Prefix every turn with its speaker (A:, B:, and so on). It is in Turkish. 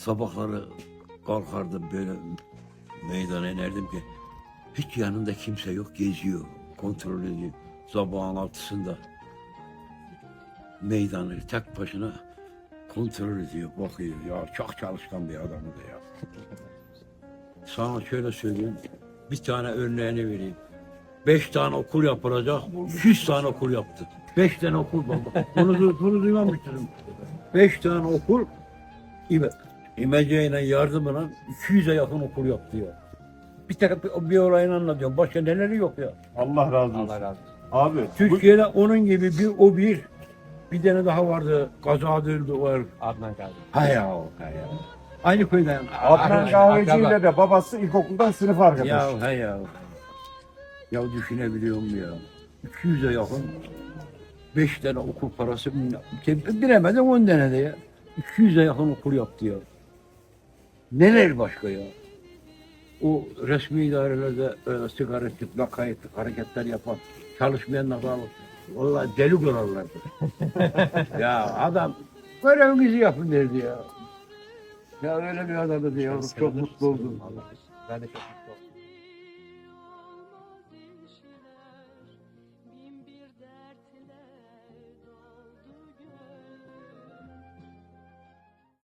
A: Sabahları kalkardım böyle meydana inerdim ki hiç yanında kimse yok geziyor, kontrol ediyor. Sabahın altısında meydanı tek başına kontrol ediyor, bakıyor. Ya çok çalışkan bir adamdı ya. Sana şöyle söyleyeyim, bir tane örneğini vereyim. Beş tane okul yapılacak, yüz tane okul yaptı. Beş tane okul baba. Bunu, bunu duymamıştım. Beş tane okul, İme, İmece'yle yardımıyla 200'e yakın okul yaptı ya. Bir tek bir, bir olayını anlatıyorum. Başka neleri yok ya.
B: Allah razı olsun.
C: Allah razı olsun.
B: Abi bu,
A: Türkiye'de onun gibi bir o bir bir tane daha vardı. Kazada öldü var.
C: Adnan.
A: Hay ya, hay ya. Aynı köyden.
B: Adnan Kahveci ile de babası ilkokuldan sınıf arkadaş.
A: Ya hay ya. Ya düşünebiliyor musun ya? 200'e yakın. 5 tane okul parası bilemedim 10 tane de ya. 200'e yakın okul yaptı ya. Neler başka ya? O resmi idarelerde öyle sigara içip lakayetlik hareketler yapan çalışmayanlar var. Vallahi deli kurarlardı. ya adam görevinizi yapın derdi ya. Ya öyle bir adamdı ya. Çok mutlu oldum.
C: Ben de çok